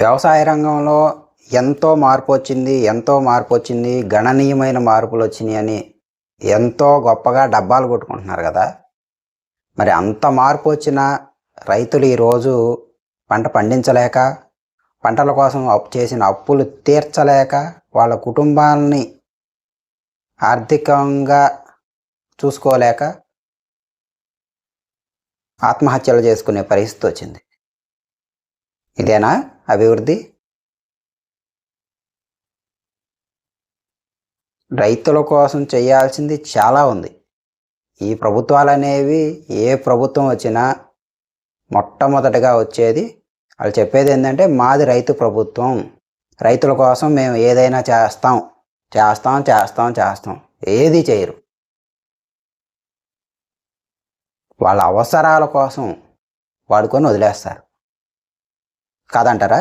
వ్యవసాయ రంగంలో ఎంతో మార్పు వచ్చింది ఎంతో మార్పు వచ్చింది గణనీయమైన మార్పులు వచ్చినాయి అని ఎంతో గొప్పగా డబ్బాలు కొట్టుకుంటున్నారు కదా. మరి అంత మార్పు వచ్చిన రైతులు ఈరోజు పంట పండించలేక పంటల కోసం అప్పు చేసిన అప్పులు తీర్చలేక వాళ్ళ కుటుంబాలని ఆర్థికంగా చూసుకోలేక ఆత్మహత్యలు చేసుకునే పరిస్థితి వచ్చింది. ఇదేనా అభివృద్ధి? రైతుల కోసం చేయాల్సింది చాలా ఉంది. ఈ ప్రభుత్వాలు అనేవి ఏ ప్రభుత్వం వచ్చినా మొట్టమొదటిగా వచ్చేది వాళ్ళు చెప్పేది ఏంటంటే మాది రైతు ప్రభుత్వం. రైతుల కోసం మేము ఏదైనా చేస్తాం. చేస్తాం చేస్తాం చేస్తాం. ఏది చేయరు. వాళ్ళ అవసరాల కోసం వాడుకొని వదిలేస్తారు. కాదంటారా?